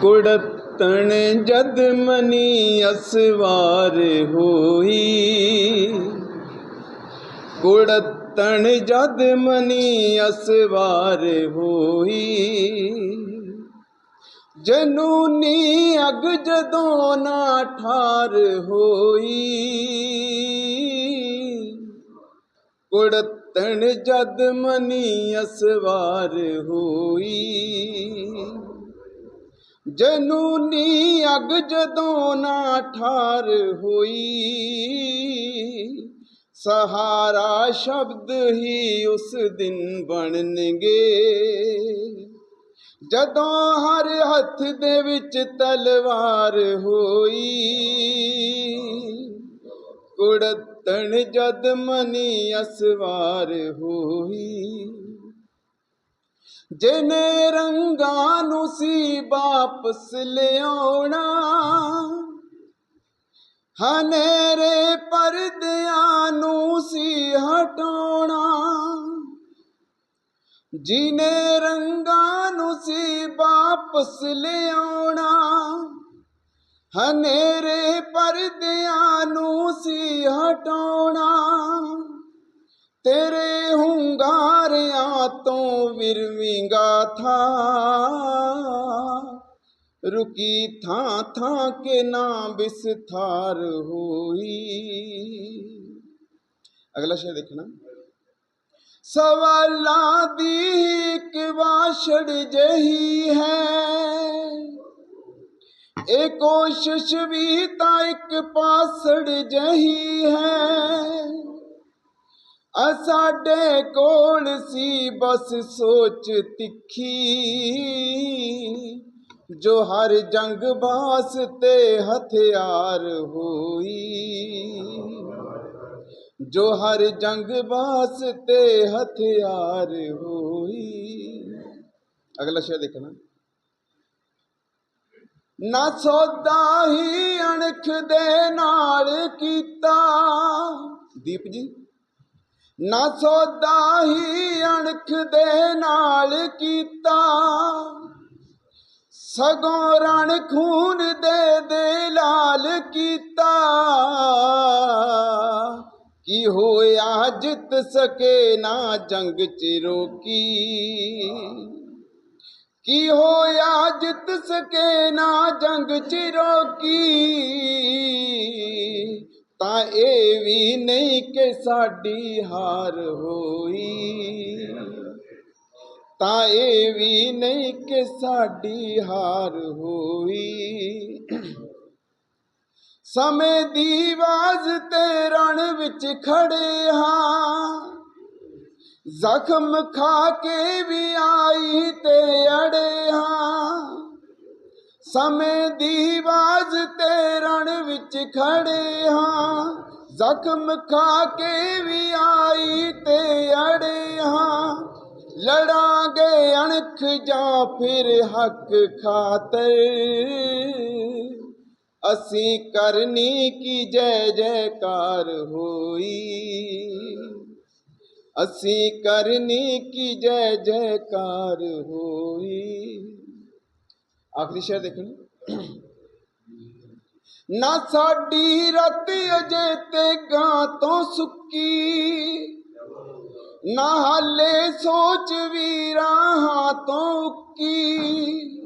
ਕੁੜਤਣ ਜਦ ਮਨੀ ਅਸਵਾਰ ਹੋਈ। ਕੁੜਤਣ ਜਦ ਮਨੀ ਅਸਵਾਰ ਹੋਈ। ਜਨੂਨੀ ਅਗ ਜਦੋਂ ਨਾ ਠਾਰ ਹੋਈ। ਕੁੜਤਣ ਜਦ ਮਨੀ ਅਸਵਾਰ ਹੋਈ। ਜਨੂਨੀ ਅਗ ਜਦੋਂ ਨਾ ਠਾਰ ਹੋਈ। ਸਹਾਰਾ ਸ਼ਬਦ ਹੀ ਉਸ ਦਿਨ ਬਣਨਗੇ। ਜਦੋਂ ਹਰ ਹੱਥ ਦੇ ਵਿੱਚ ਤਲਵਾਰ ਹੋਈ। ਕੁੜਤਣ ਜਦ ਮਨੀ ਅਸਵਾਰ ਹੋਈ। ਜਿਨੇ ਰੰਗਾਂ ਨੂੰ ਸੀ ਵਾਪਸ ਲਿਆਉਣਾ, ਹਨੇਰੇ ਪਰਦਿਆਂ ਨੂੰ ਸੀ ਹਟਾਉਣਾ। ਜਿਨੇ ਰੰਗਾਂ ਨੂੰ ਸੀ ਵਾਪਸ ਲਿਆਉਣਾ ਹਨੇਰੇ ਪਰਦਿਆਂ ਨੂੰ ਸੀ ਹਟਾਉਣਾ। ਤੇਰੇ ਹੁੰਗਾਰਿਆਂ ਤੋਂ ਵਿਰਵਿੰਗਾ ਥਾ। ਰੁਕੀ ਥਾਂ ਥਾਂ ਕੇ ਨਾ ਵਿਸਥਾਰ ਹੋਈ। ਅਗਲਾ ਸ਼ੇਰ ਦੇਖਣਾ। ਸਵਾਲਾਂ ਦੀ ਇੱਕ ਵਾਛੜ ਜਹੀ ਹੈ। ਇਹ ਕੋਸ਼ਿਸ਼ ਵੀ ਤਾਂ ਇੱਕ ਪਾਸੜ ਜਹੀ ਹੈ। ਆ ਸਾਡੇ ਕੋਲ ਸੀ ਬਸ ਸੋਚ ਤਿੱਖੀ, ਜੋ ਹਰ ਜੰਗ ਬਾਸ ਤੇ ਹਥਿਆਰ ਹੋਈ। ਜੋ ਹਰ ਜੰਗ ਬਾਸ ਤੇ ਹਥਿਆਰ ਹੋਈ। ਅਗਲਾ ਸ਼ੇਅਰ ਦੇਖਣਾ। ਨਾ ਸੌਦਾ ਹੀ ਅਣਖ ਦੇ ਨਾਲ ਕੀਤਾ। ਦੀਪ ਜੀ, ਨਾ ਸੌਦਾ ਹੀ ਅਣਖ ਦੇ ਨਾਲ ਕੀਤਾ। ਸਗੋਂ ਰਣ ਖੂਨ ਦੇ ਦੇ ਲਾਲ ਕੀਤਾ। ਕੀ ਹੋਇਆ ਜਿੱਤ ਸਕੇ ਨਾ ਜੰਗ ਚ ਰੋਕੀ। ਕੀ ਹੋਇਆ ਜਿੱਤ ਸਕੇ ਨਾ ਜੰਗ ਚ ਰੋਕੀ ਤਾਂ ਇਹ ਵੀ ਨਹੀਂ ਕਿ ਸਾਡੀ ਹਾਰ ਹੋਈ। ਤਾਂ ਇਹ ਵੀ ਨਹੀਂ ਕਿ ਸਾਡੀ ਹਾਰ ਹੋਈ। ਸਮੇਂ ਦੀ ਆਵਾਜ਼ ਤੇ ਰਣ ਵਿੱਚ ਖੜੇ ਹਾਂ। ਜ਼ਖਮ ਖਾ ਕੇ ਵੀ ਆਈ ਤੇ ਅੜੇ ਹਾਂ। ਸਮੇਂ ਦੀ ਆਵਾਜ਼ ਤੇ ਰਣ ਵਿੱਚ ਖੜੇ ਹਾਂ। ਜ਼ਖਮ ਖਾ ਕੇ ਵੀ ਆਈ ਤੇ ਅੜੇ ਹਾਂ। ਲੜਾਂਗੇ ਅਣਖ ਜਾਂ ਫਿਰ ਹੱਕ ਖਾਤਰ। ਅਸੀਂ ਕਰਨੀ ਕੀ ਜੈ ਜੈਕਾਰ ਹੋਈ। ਅਸੀਂ ਕਰਨੀ ਕੀ ਜੈ ਜੈਕਾਰ ਹੋਈ? ਆਖਰੀ ਸ਼ੇਰ ਦੇਖਣਾ ਨਾ ਸਾਡੀ ਰਤ ਅਜੇ ਤੇ ਗਾਂ ਤੋਂ ਸੁੱਕੀ, ਨਾ ਹਾਲੇ ਸੋਚ ਵੀ ਰਾਹਾਂ ਤੋਂ ਉੱਕੀ।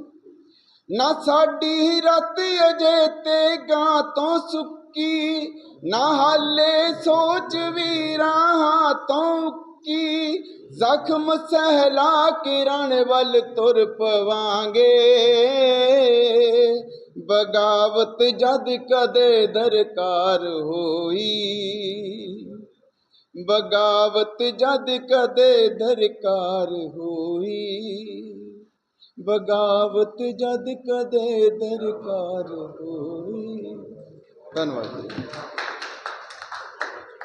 ਨਾ ਸਾਡੀ ਰਾਤੀ ਅਜੇ ਤੇ ਗਾਂ ਤੋਂ ਸੁੱਕੀ, ਨਾ ਹਾਲੇ ਸੋਚ ਵੀ ਰਾਹਾਂ ਤੋਂ ਉੱਕੀ। ਜ਼ਖਮ ਸਹਿਲਾ ਕੇ ਰਣ ਵੱਲ ਤੁਰ ਪਵਾਂਗੇ। ਬਗਾਵਤ ਜਦ ਕਦੇ ਦਰਕਾਰ ਹੋਈ। ਬਗਾਵਤ ਜਦ ਕਦੇ ਦਰਕਾਰ ਹੋਈ। ਬਗਾਵਤ ਜਦ ਕਦੇ ਦਰਕਾਰ ਹੋਈ। ਧੰਨਵਾਦ ਜੀ।